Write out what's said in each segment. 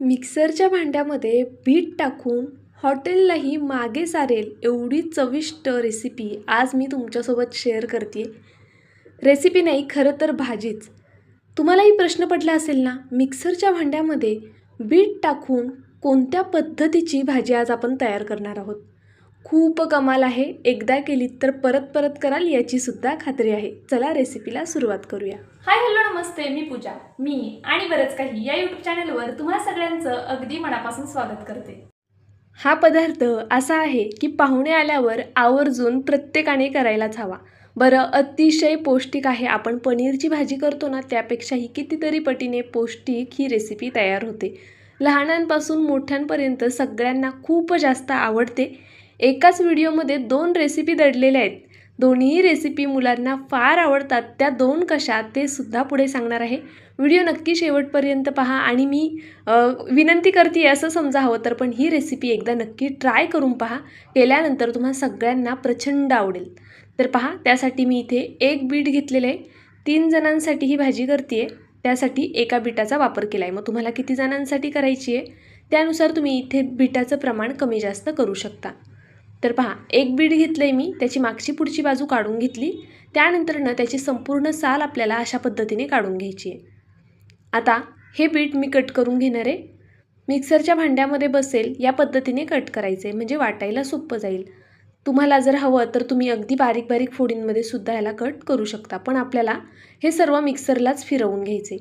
मिक्सरच्या भांड्यामध्ये बीट टाकून हॉटेललाही मागे सारेल एवढी चविष्ट रेसिपी आज मी तुमच्यासोबत शेअर करते रेसिपी नाही खरं तर भाजीच. तुम्हालाही प्रश्न पडला असेल ना मिक्सरच्या भांड्यामध्ये बीट टाकून कोणत्या पद्धतीची भाजी आज आपण तयार करणार आहोत? खूप कमाल आहे. एकदा केलीत तर परत परत कराल याची सुद्धा खात्री आहे. चला रेसिपीला सुरुवात करूया. हाय हॅलो नमस्ते. मी पूजा. मी आणि बरंच काही या यूट्यूब चॅनलवर तुम्हा सगळ्यांचं अगदी मनापासून स्वागत करते. हा पदार्थ असा आहे की पाहुणे आल्यावर आवर्जून प्रत्येकाने करायलाच हवा. बरं अतिशय पौष्टिक आहे. आपण पनीरची भाजी करतो ना त्यापेक्षाही कितीतरी पटीने पौष्टिक ही रेसिपी तयार होते. लहानांपासून मोठ्यांपर्यंत सगळ्यांना खूप जास्त आवडते. एकाच व्हिडिओमध्ये दोन रेसिपी दडलेल्या आहेत. दोन्ही रेसिपी मुलांना फार आवडतात. त्या दोन कशा ते सुद्धा पुढे सांगणार आहे. व्हिडिओ नक्की शेवटपर्यंत पहा आणि मी विनंती करते असं समजा हवं तर पण ही रेसिपी एकदा नक्की ट्राय करून पहा. केल्यानंतर तुम्हा सगळ्यांना प्रचंड आवडेल. तर पहा त्यासाठी मी इथे एक बीट घेतलेलं आहे. तीन जणांसाठी ही भाजी करते आहे त्यासाठी एका बिटाचा वापर केला आहे मग तुम्हाला किती जणांसाठी करायची आहे? त्यानुसार तुम्ही इथे बिटाचं प्रमाण कमी जास्त करू शकता. तर पहा एक बीट घेतलं आहे मी त्याची मागची पुढची बाजू काढून घेतली. त्यानंतरनं त्याची संपूर्ण साल आपल्याला अशा पद्धतीने काढून घ्यायची. आहे आता हे बीट मी कट करून घेणार आहे. मिक्सरच्या भांड्यामध्ये बसेल या पद्धतीने कट करायचं आहे म्हणजे वाटायला सोपं जाईल. तुम्हाला जर हवं तर तुम्ही अगदी बारीक बारीक फोडींमध्ये सुद्धा याला कट करू शकता पण आपल्याला हे सर्व मिक्सरलाच फिरवून घ्यायचे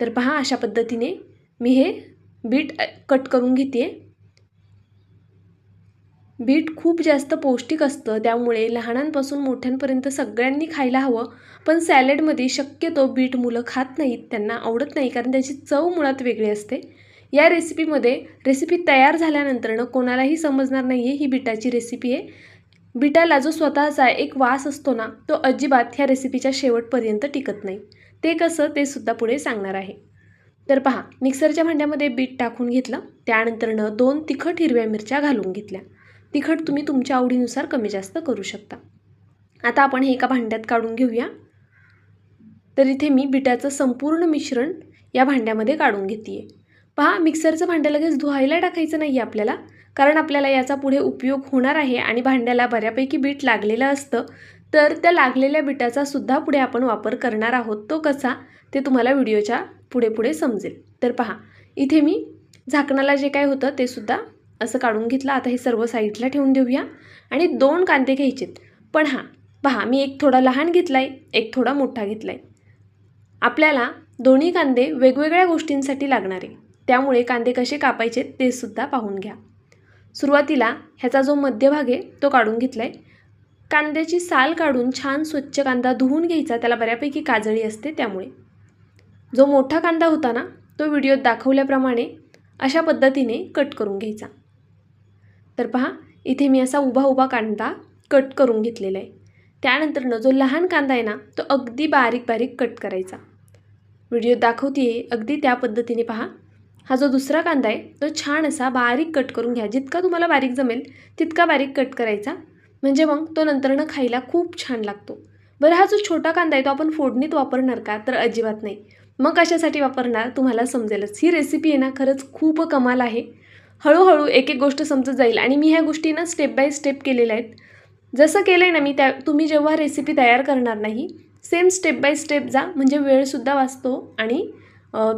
तर पहा अशा पद्धतीने मी हे बीट कट करून घेते बीट खूप जास्त पौष्टिक असतं त्यामुळे लहानांपासून मोठ्यांपर्यंत सगळ्यांनी खायला हवं. पण सॅलेडमध्ये शक्यतो बीट मुलं खात नाहीत त्यांना आवडत नाही कारण त्याची चव मुळात वेगळी असते. या रेसिपीमध्ये रेसिपी तयार झाल्यानंतरनं कोणालाही समजणार नाही आहे ही बिटाची रेसिपी आहे. बिटाला जो स्वतःचा एक वास असतो ना तो अजिबात ह्या रेसिपीच्या शेवटपर्यंत टिकत नाही. ते कसं ते सुद्धा पुढे सांगणार आहे. तर पहा मिक्सरच्या भांड्यामध्ये बीट टाकून घेतलं त्यानंतरनं दोन तिखट हिरव्या मिरच्या घालून घेतल्या. तिखट तुम्ही तुमच्या आवडीनुसार कमी जास्त करू शकता. आता आपण हे एका भांड्यात काढून घेऊया. तर इथे मी बिटाचं संपूर्ण मिश्रण या भांड्यामध्ये काढून घेते आहे पहा मिक्सरचं भांडं लगेच धुवायला टाकायचं नाही आहे आपल्याला कारण आपल्याला याचा पुढे उपयोग होणार आहे आणि भांड्याला बऱ्यापैकी बीट लागलेलं असतं. तर त्या लागलेल्या बिटाचा सुद्धा पुढे आपण वापर करणार आहोत. तो कसा ते तुम्हाला व्हिडिओच्या पुढे पुढे समजेल. तर पहा इथे मी झाकणाला जे काय होतं ते सुद्धा असं काढून घेतलं. आता हे सर्व साईडला ठेवून देऊया. आणि दोन कांदे घ्यायचेत. पण हां पहा मी एक थोडा लहान घेतला आहे एक थोडा मोठा घेतला आहे आपल्याला दोन्ही कांदे वेगवेगळ्या गोष्टींसाठी लागणार आहे. त्यामुळे कांदे कसे कापायचे ते सुद्धा पाहून घ्या. सुरुवातीला ह्याचा जो मध्यभाग आहे तो काढून घेतला आहे कांद्याची साल काढून छान स्वच्छ कांदा धुवून घ्यायचा. त्याला बऱ्यापैकी काजळी असते त्यामुळे. जो मोठा कांदा होता ना तो व्हिडिओत दाखवल्याप्रमाणे अशा पद्धतीने कट करून घ्यायचा. तर पहा इथे मी असा उभा उभा कांदा कट करून घेतलेला आहे त्यानंतरनं जो लहान कांदा आहे ना तो अगदी बारीक बारीक कट करायचा. व्हिडिओ दाखवते अगदी त्या पद्धतीने पहा. हा जो दुसरा कांदा आहे तो छान असा बारीक कट करून घ्या. जितका तुम्हाला बारीक जमेल तितका बारीक कट करायचा. म्हणजे मग तो नंतरनं खायला खूप छान लागतो. बरं हा जो छोटा कांदा आहे तो आपण फोडणीत वापरणार का? तर अजिबात नाही. मग कशासाठी वापरणार? तुम्हाला समजेलच. ही रेसिपी आहे ना खरंच खूप कमाल आहे. हळूहळू एक एक गोष्ट समजत जाईल. आणि मी ह्या गोष्टींना स्टेप बाय स्टेप केलेल्या आहेत. जसं केलं आहे ना मी त्या तुम्ही जेव्हा रेसिपी तयार करणार नाही सेम स्टेप बाय स्टेप जा. म्हणजे वेळसुद्धा वाचतो आणि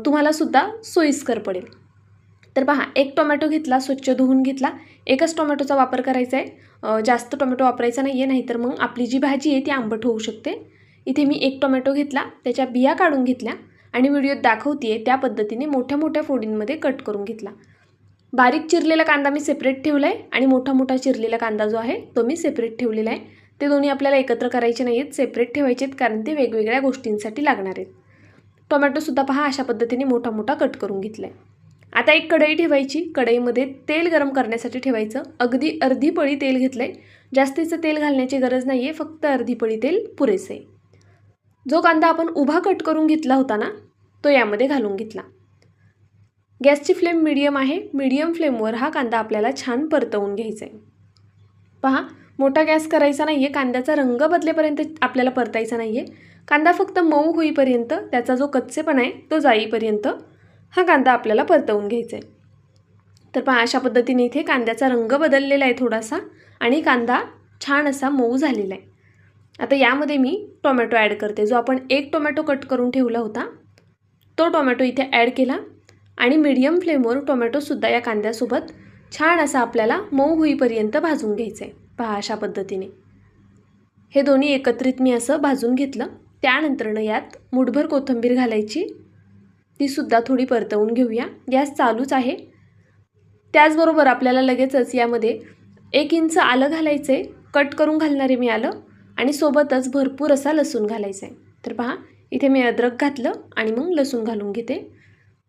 तुम्हालासुद्धा सोयीस्कर पडेल. तर पहा एक टोमॅटो घेतला स्वच्छ धुवून घेतला. एकच टोमॅटोचा वापर करायचा आहे. जास्त टोमॅटो वापरायचा नाही आहे नाहीतर मग आपली जी भाजी आहे ती आंबट होऊ शकते. इथे मी एक टोमॅटो घेतला त्याच्या बिया काढून घेतल्या आणि व्हिडिओत दाखवते त्या पद्धतीने मोठ्या मोठ्या फोडींमध्ये कट करून घेतला. बारीक चिरलेला कांदा मी सेपरेट ठेवला आहे आणि मोठा मोठा चिरलेला कांदा जो आहे तो मी सेपरेट ठेवलेला आहे. ते दोन्ही आपल्याला एकत्र करायचे नाही आहेत सेपरेट ठेवायचे आहेत कारण ते वेगवेगळ्या गोष्टींसाठी लागणार आहेत. टोमॅटोसुद्धा पहा अशा पद्धतीने मोठा मोठा कट करून घेतला आहे आता एक कढई ठेवायची. कढईमध्ये तेल गरम करण्यासाठी ठेवायचं. अगदी अर्धी पळी तेल घेतलं आहे जास्तीचं तेल घालण्याची गरज नाही आहे फक्त अर्धी पळी तेल पुरेसे जो कांदा आपण उभा कट करून घेतला होता ना तो यामध्ये घालून घेतला. गॅसची फ्लेम मीडियम आहे. मीडियम फ्लेमवर हा कांदा आपल्याला छान परतवून घ्यायचा आहे पहा मोठा गॅस करायचा नाही आहे कांद्याचा रंग बदलेपर्यंत आपल्याला परतायचा नाही आहे कांदा फक्त मऊ होईपर्यंत त्याचा जो कच्चेपणा आहे तो जाईपर्यंत हा कांदा आपल्याला परतवून घ्यायचा आहे तर पहा अशा पद्धतीने इथे कांद्याचा रंग बदललेला आहे थोडासा आणि कांदा छान असा मऊ झालेला आहे. आता यामध्ये मी टोमॅटो ॲड करते. जो आपण एक टोमॅटो कट करून ठेवला होता तो टोमॅटो इथे ॲड केला. आणि मीडियम फ्लेमवर टोमॅटोसुद्धा या कांद्यासोबत छान असा आपल्याला मऊ होईपर्यंत भाजून घ्यायचं आहे पहा अशा पद्धतीने. हे दोन्ही एकत्रित मी असं भाजून घेतलं. त्यानंतरनं यात मुठभर कोथिंबीर घालायची. तीसुद्धा थोडी परतवून घेऊया. गॅस चालूच आहे. त्याचबरोबर आपल्याला लगेचच यामध्ये एक इंच आलं घालायचं आहे कट करून घालणारे मी आलं आणि सोबतच भरपूर असा लसूण घालायचा आहे तर पहा इथे मी अद्रक घातलं आणि मग लसूण घालून घेते.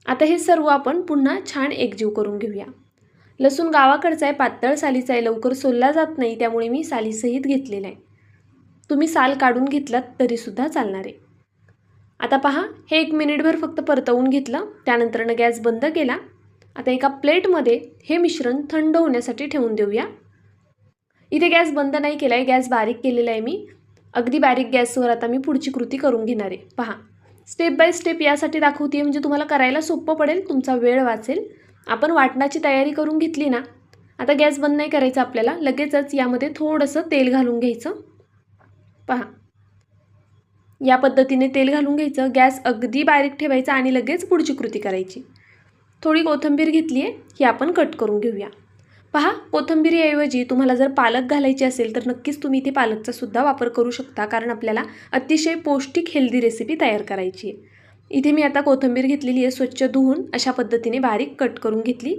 आता हे सर्व आपण पुन्हा छान एकजीव करून घेऊया. लसूण गावाकडचा आहे पातळ सालीचा आहे लवकर सोलला जात नाही त्यामुळे मी सालीसहित घेतलेला आहे. तुम्ही साल काढून घेतलात तरीसुद्धा चालणार आहे. आता पहा हे एक मिनिटभर फक्त परतवून घेतलं त्यानंतरनं गॅस बंद केला. आता एका प्लेटमध्ये हे मिश्रण थंड होण्यासाठी ठेवून देऊया. इथे गॅस बंद नाही केला आहे गॅस बारीक केलेला आहे मी. अगदी बारीक गॅसवर आता मी पुढची कृती करून घेणार आहे. पहा. स्टेप बाय स्टेप यासाठी दाखवते म्हणजे तुम्हाला करायला सोपं पडेल तुमचा वेळ वाचेल. आपण वाटणाची तयारी करून घेतली ना आता गॅस बंद नाही करायचा आपल्याला लगेचच यामध्ये थोडंसं तेल घालून घ्यायचं. पहा. या पद्धतीने तेल घालून घ्यायचं गॅस अगदी बारीक ठेवायचा आणि लगेच पुढची कृती करायची. थोडी कोथिंबीर घेतली आहे ही आपण कट करून घेऊया. पहा कोथिंबीरीऐवजी तुम्हाला जर पालक घालायची असेल तर नक्कीच तुम्ही इथे पालकचा सुद्धा वापर करू शकता कारण आपल्याला अतिशय पौष्टिक हेल्दी रेसिपी तयार करायची आहे. इथे मी आता कोथिंबीर घेतलेली आहे स्वच्छ धुवून अशा पद्धतीने बारीक कट करून घेतली.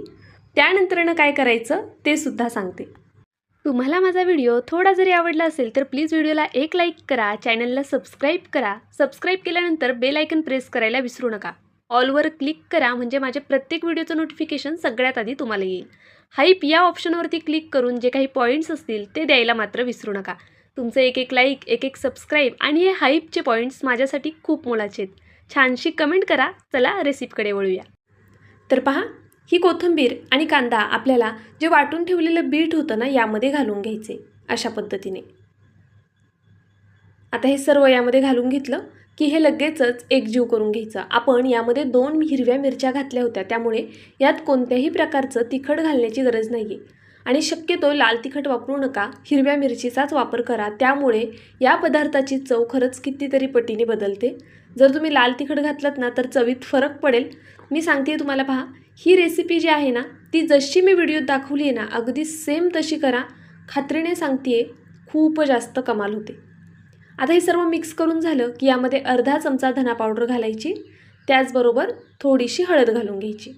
त्यानंतरनं काय करायचं ते सुद्धा सांगते. तुम्हाला माझा व्हिडिओ थोडा जरी आवडला असेल तर प्लीज व्हिडिओला एक लाईक करा चॅनलला सबस्क्राईब करा. सबस्क्राईब केल्यानंतर बेल आयकन प्रेस करायला विसरू नका. ऑलवर क्लिक करा म्हणजे माझ्या प्रत्येक व्हिडिओचं नोटिफिकेशन सगळ्यात आधी तुम्हाला येईल. हाईप या ऑप्शनवरती क्लिक करून जे काही पॉईंट्स असतील ते द्यायला मात्र विसरू नका. तुमचं एक एक लाईक एक एक सबस्क्राईब आणि हे हाईपचे पॉईंट्स माझ्यासाठी खूप मोलाचे आहेत. छानशी कमेंट करा. चला रेसिपीकडे वळूया. तर पहा ही कोथिंबीर आणि कांदा आपल्याला जे वाटून ठेवलेलं बीट होतं ना यामध्ये घालून घ्यायचे अशा पद्धतीने. आता हे सर्व यामध्ये घालून घेतलं. की हे लगेचच एकजीव करून घ्यायचं. आपण यामध्ये दोन हिरव्या मिरच्या घातल्या होत्या. त्यामुळे यात कोणत्याही प्रकारचं तिखट घालण्याची गरज नाही आहे आणि शक्यतो लाल तिखट वापरू नका हिरव्या मिरचीचाच वापर करा. त्यामुळे या पदार्थाची चव खरंच कितीतरी पटीने बदलते. जर तुम्ही लाल तिखट घातलंत ना तर चवीत फरक पडेल. मी सांगते तुम्हाला पहा ही रेसिपी जी आहे ना ती जशी मी व्हिडिओत दाखवली आहे ना अगदी सेम तशी करा. खात्रीने सांगते खूप जास्त कमाल होते. आता हे सर्व मिक्स करून झालं की यामध्ये अर्धा चमचा धना पावडर घालायची त्याचबरोबर थोडीशी हळद घालून घ्यायची.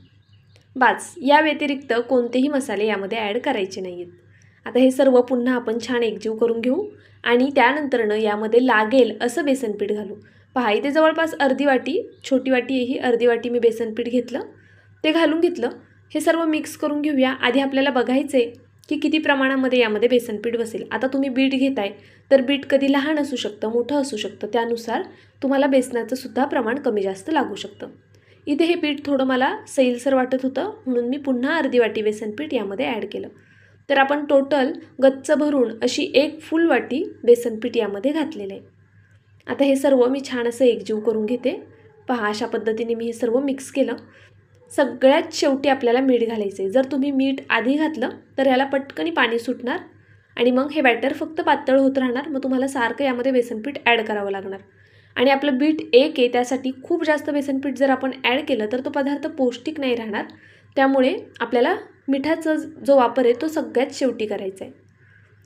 बास या व्यतिरिक्त कोणतेही मसाले यामध्ये ॲड करायचे नाही आहेत आता हे सर्व पुन्हा आपण छान एकजीव करून घेऊ आणि त्यानंतरनं यामध्ये लागेल असं बेसनपीठ घालू. पहा इथे जवळपास अर्धी वाटी छोटी वाटी ही अर्धी वाटी मी बेसनपीठ घेतलं. ते घालून घेतलं. हे सर्व मिक्स करून घेऊया. आधी आपल्याला बघायचं आहे की किती प्रमाणामध्ये यामध्ये बेसनपीठ बसेल. आता तुम्ही बीट घेताय तर बीट कधी लहान असू शकतं मोठं असू शकतं त्यानुसार तुम्हाला बेसनाचं सुद्धा प्रमाण कमी जास्त लागू शकतं. इथे हे पीठ थोडं मला सैलसर वाटत होतं म्हणून मी पुन्हा अर्धी वाटी बेसनपीठ यामध्ये ॲड केलं. तर आपण टोटल गच्च भरून अशी एक फुल वाटी बेसनपीठ यामध्ये घातलेलं आहे. आता हे सर्व मी छान असं एकजीव करून घेते. पहा अशा पद्धतीने मी हे सर्व मिक्स केलं. सगळ्यात शेवटी आपल्याला मीठ घालायचं आहे जर तुम्ही मीठ आधी घातलं तर ह्याला पटकनी पाणी सुटणार आणि मग हे बॅटर फक्त पातळ होत राहणार. मग तुम्हाला सारखं यामध्ये बेसनपीठ ॲड करावं लागणार. आणि आपलं बीट एक आहे त्यासाठी खूप जास्त बेसनपीठ जर आपण ॲड केलं तर तो पदार्थ पौष्टिक नाही राहणार. त्यामुळे आपल्याला मिठाचा जो वापर आहे तो सगळ्यात शेवटी करायचा आहे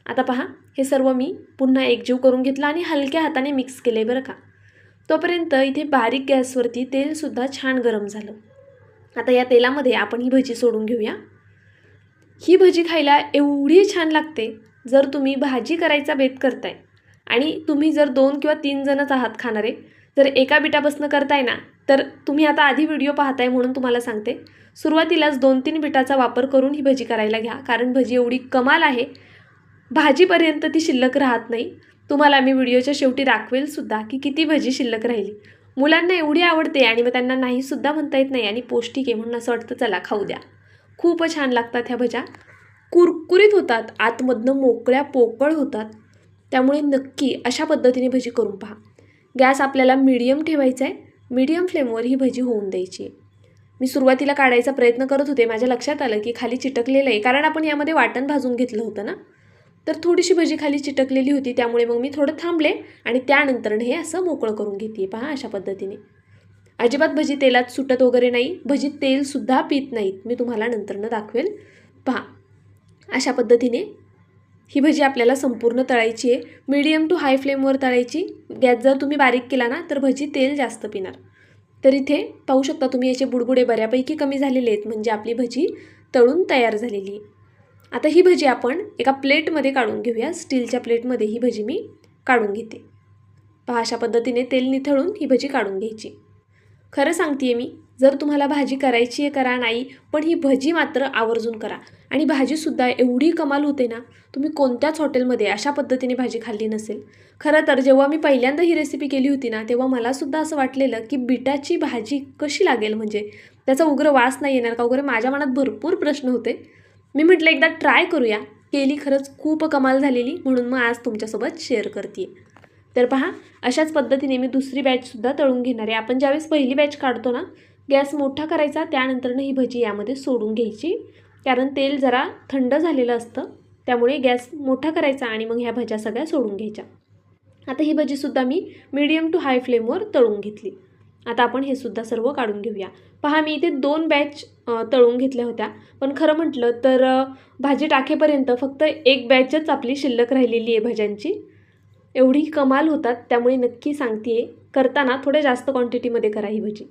आता पहा हे सर्व मी पुन्हा एकजीव करून घेतलं आणि हलक्या हाताने मिक्स केले बरं का. तोपर्यंत इथे बारीक गॅसवरती तेलसुद्धा छान गरम झालं. आता या तेलामध्ये आपण ही भजी सोडून घेऊया. ही भजी खायला एवढी छान लागते जर तुम्ही भाजी करायचा बेत करताय आणि तुम्ही जर दोन किंवा तीन जणच आहात खाणारे जर एका बिटापासनं करताय ना तर तुम्ही आता आधी व्हिडिओ पाहताय म्हणून तुम्हाला सांगते. सुरुवातीलाच दोन तीन बिटाचा वापर करून ही भजी करायला घ्या कारण भजी एवढी कमाल आहे. भाजीपर्यंत ती शिल्लक राहत नाही. तुम्हाला मी व्हिडिओच्या शेवटी दाखवेल सुद्धा की किती भजी शिल्लक राहिली. मुलांना एवढी आवडते आणि मग त्यांना नाहीसुद्धा म्हणता येत नाही आणि पौष्टिक आहे म्हणून असं वाटतं चला खाऊ द्या. खूप छान लागतात ह्या भज्या. कुरकुरीत होतात आतमधनं मोकळ्या पोकळ होतात. त्यामुळे नक्की अशा पद्धतीने भजी करून पहा. गॅस आपल्याला मीडियम ठेवायचा आहे. मीडियम फ्लेमवर ही भजी होऊन द्यायची मी सुरुवातीला काढायचा प्रयत्न करत होते. माझ्या लक्षात आलं की खाली चिटकलेलं आहे. कारण आपण यामध्ये वाटण भाजून घेतलं होतं ना? तर थोडीशी भजी खाली चिटकलेली होती त्यामुळे मग मी थोडं थांबले आणि त्यानंतर हे असं मोकळं करून घेते पहा अशा पद्धतीने. अजिबात भजी तेलात सुटत वगैरे नाही. भजी तेलसुद्धा पित नाहीत. मी तुम्हाला नंतरनं दाखवेल. पहा अशा पद्धतीने ही भजी आपल्याला संपूर्ण तळायची आहे. मीडियम टू हाय फ्लेमवर तळायची. गॅस जर तुम्ही बारीक केला ना तर भजी तेल जास्त पिणार. तर इथे पाहू शकता तुम्ही याचे बुडबुडे बऱ्यापैकी कमी झालेले आहेत. म्हणजे आपली भजी तळून तयार झालेली आहे. आता ही भजी आपण एका प्लेटमध्ये काढून घेऊया. स्टीलच्या प्लेटमध्ये ही भजी मी काढून घेते. पहा अशा पद्धतीने तेल निथळून ही भजी काढून घ्यायची. खरं सांगते मी जर तुम्हाला भाजी करायची आहे करा नाही पण ही भजी मात्र आवर्जून करा. आणि भाजीसुद्धा एवढी कमाल होते ना तुम्ही कोणत्याच हॉटेलमध्ये अशा पद्धतीने भाजी खाल्ली नसेल. खरं तर जेव्हा मी पहिल्यांदा ही रेसिपी केली होती ना तेव्हा मलासुद्धा असं वाटलेलं की बिटाची भाजी कशी लागेल म्हणजे? त्याचा उग्र वास नाही येणार का? वगैरे माझ्या मनात भरपूर प्रश्न होते. मी म्हटलं एकदा ट्राय करूया. केली खरंच खूप कमाल झालेली म्हणून मग आज तुमच्यासोबत शेअर करते तर पहा अशाच पद्धतीने मी दुसरी बॅचसुद्धा तळून घेणार आहे. आपण ज्यावेळेस पहिली बॅच काढतो ना गॅस मोठा करायचा त्यानंतरनं ही भजी यामध्ये सोडून घ्यायची. कारण तेल जरा थंड झालेलं असतं त्यामुळे गॅस मोठा करायचा आणि मग ह्या भज्या सगळ्या सोडून घ्यायच्या. आता ही भजीसुद्धा मी मीडियम टू हाय फ्लेमवर तळून घेतली. आता आपण हे सुद्धा सर्व काढून घेऊया. पहा मी इथे दोन बॅच तळून घेतल्या होत्या. पण खरं म्हटलं तर भाजी टाकेपर्यंत फक्त एक बॅचच आपली शिल्लक राहिलेली आहे भाज्यांची. एवढी कमाल होतात त्यामुळे नक्की सांगते करताना थोड्या जास्त क्वांटिटीमध्ये करा ही भजी.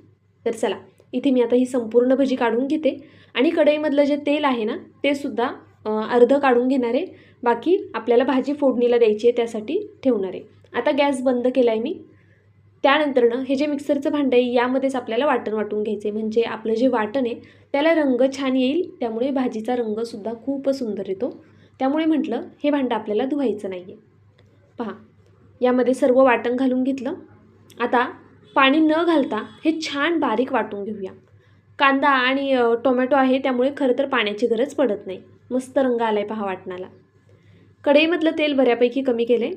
तर चला इथे मी आता ही संपूर्ण भजी काढून घेते. आणि कढईमधलं जे तेल आहे ना ते सुद्धा अर्धं काढून घेणार आहे. बाकी आपल्याला भाजी फोडणीला द्यायची आहे त्यासाठी ठेवणार आहे. आता गॅस बंद केला आहे मी. त्यानंतरनं हे जे मिक्सरचं भांडं आहे यामध्येच आपल्याला वाटण वाटून घ्यायचं आहे. म्हणजे आपलं जे वाटण आहे त्याला रंग छान येईल. त्यामुळे भाजीचा रंगसुद्धा खूप सुंदर येतो. त्यामुळे म्हटलं हे भांडं आपल्याला धुवायचं नाही आहे पहा यामध्ये सर्व वाटण घालून घेतलं. आता पाणी न घालता हे छान बारीक वाटून घेऊया. कांदा आणि टोमॅटो आहे त्यामुळे खरं तर पाण्याची गरज पडत नाही. मस्त रंग आला आहे पहा वाटणाला. कढईमधलं तेल बऱ्यापैकी कमी केलं आहे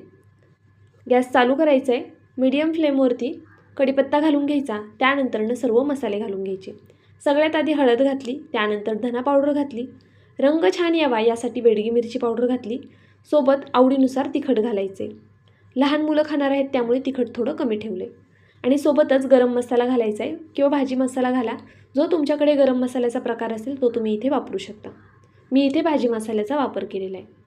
गॅस चालू करायचा आहे मीडियम फ्लेमवरती कढीपत्ता घालून घ्यायचा त्यानंतरनं सर्व मसाले घालून घ्यायचे. सगळ्यात आधी हळद घातली त्यानंतर धना पावडर घातली रंग छान यावा यासाठी बेडगी मिरची पावडर घातली सोबत आवडीनुसार तिखट घालायचे. लहान मुलं खाणार आहेत त्यामुळे तिखट थोडं कमी ठेवले. आणि सोबतच गरम मसाला घालायचा आहे किंवा भाजी मसाला घाला जो तुमच्याकडे गरम मसाल्याचा प्रकार असेल तो तुम्ही इथे वापरू शकता. मी इथे भाजी मसाल्याचा वापर केलेला आहे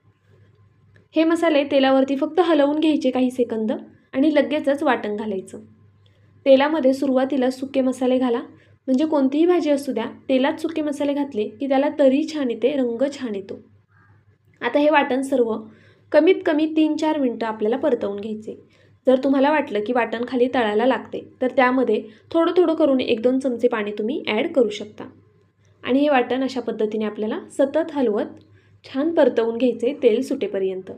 हे मसाले तेलावरती फक्त हलवून घ्यायचे काही सेकंद आणि लगेचच वाटण घालायचं. तेलामध्ये सुरुवातीला सुके मसाले घाला. म्हणजे कोणतीही भाजी असू द्या तेलात सुके मसाले घातले की त्याला तरी छान येते रंग छान येतो. आता हे वाटण सर्व कमीत कमी तीन चार मिनटं आपल्याला परतवून घ्यायचे. जर तुम्हाला वाटलं की वाटण खाली तळायला लागते तर त्यामध्ये थोडं थोडं करून एक दोन चमचे पाणी तुम्ही ॲड करू शकता. आणि हे वाटण अशा पद्धतीने आपल्याला सतत हलवत छान परतवून घ्यायचे तेल सुटेपर्यंत.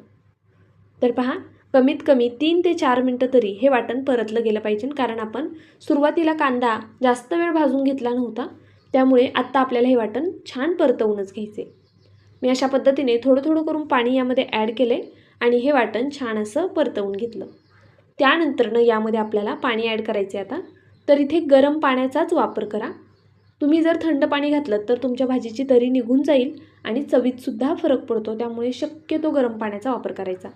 तर पहा कमीत कमी तीन ते चार मिनटं तरी हे वाटण परतलं गेलं पाहिजे. कारण आपण सुरुवातीला कांदा जास्त वेळ भाजून घेतला नव्हता त्यामुळे आत्ता आपल्याला हे वाटण छान परतवूनच घ्यायचे मी अशा पद्धतीने थोडं थोडं करून पाणी यामध्ये ॲड केले आणि हे वाटण छान असं परतवून घेतलं. त्यानंतरनं यामध्ये आपल्याला पाणी ॲड करायचे आता. तर इथे गरम पाण्याचाच वापर करा. तुम्ही जर थंड पाणी घातलं तर तुमच्या भाजीची तरी निघून जाईल आणि चवीतसुद्धा फरक पडतो त्यामुळे शक्यतो गरम पाण्याचा वापर करायचा.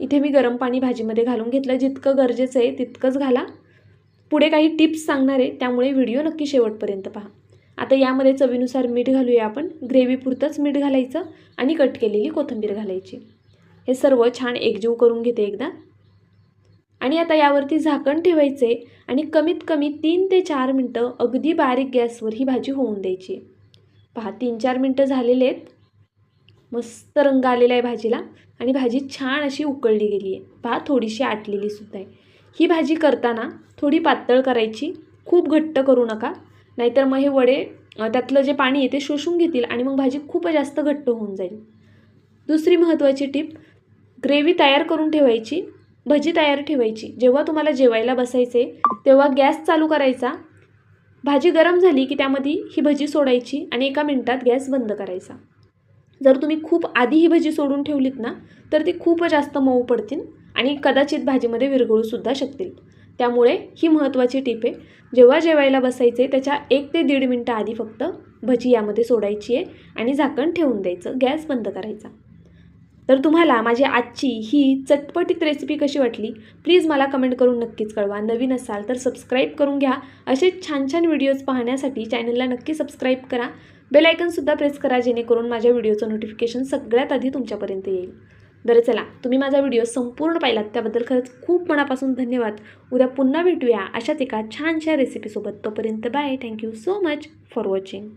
इथे मी गरम पाणी भाजीमध्ये घालून घेतलं. जितकं गरजेचं आहे तितकंच घाला. पुढे काही टिप्स सांगणार आहे त्यामुळे व्हिडिओ नक्की शेवटपर्यंत पहा. आता यामध्ये चवीनुसार मीठ घालूया आपण. ग्रेव्हीपुरतंच मीठ घालायचं आणि कट केलेली कोथिंबीर घालायची. हे सर्व छान एकजीव करून घेते एकदा. आणि आता यावरती झाकण ठेवायचे आणि कमीत कमी तीन ते चार मिनटं अगदी बारीक गॅसवर ही भाजी होऊन द्यायची. पहा तीन चार मिनटं झालेले आहेत. मस्त रंग आलेला आहे भाजीला आणि भाजी छान अशी उकळली गेली आहे. पहा थोडीशी आटलेली सुद्धा आहे. ही भाजी करताना थोडी पातळ करायची खूप घट्ट करू नका. नाहीतर मग हे वडे त्यातलं जे पाणी आहे ते शोषून घेतील आणि मग भाजी खूप जास्त घट्ट होऊन जाईल. दुसरी महत्त्वाची टीप ग्रेव्ही तयार करून ठेवायची भजी तयार ठेवायची. जेव्हा तुम्हाला जेवायला बसायचे तेव्हा गॅस चालू करायचा. भाजी गरम झाली की त्यामध्ये ही भजी सोडायची आणि एका मिनटात गॅस बंद करायचा. जर तुम्ही खूप आधी ही भजी सोडून ठेवलीत ना तर ती खूप जास्त मऊ पडतील आणि कदाचित भाजीमध्ये विरघळूसुद्धा शकतील. त्यामुळे ही महत्त्वाची टीप आहे जेव्हा जेवायला बसायचे त्याच्या एक ते दीड मिनटं आधी फक्त भजी यामध्ये सोडायची आहे आणि झाकण ठेवून द्यायचं गॅस बंद करायचा. तर तुम्हाला माझी आजची ही चटपटीत रेसिपी कशी वाटली प्लीज मला कमेंट करून नक्कीच कळवा. नवीन असाल तर सबस्क्राईब करून घ्या. असे छान छान व्हिडिओज पाहण्यासाठी चॅनलला नक्की सबस्क्राईब करा. बेल आयकनसुद्धा प्रेस करा जेणेकरून माझ्या व्हिडिओचं नोटिफिकेशन सगळ्यात आधी तुमच्यापर्यंत येईल. बरं चला. तुम्ही माझा व्हिडिओ संपूर्ण पाहिलात त्याबद्दल खरंच खूप मनापासून धन्यवाद. उद्या पुन्हा भेटूया अशाच एका छानशा रेसिपीसोबत तोपर्यंत bye thank you so much for watching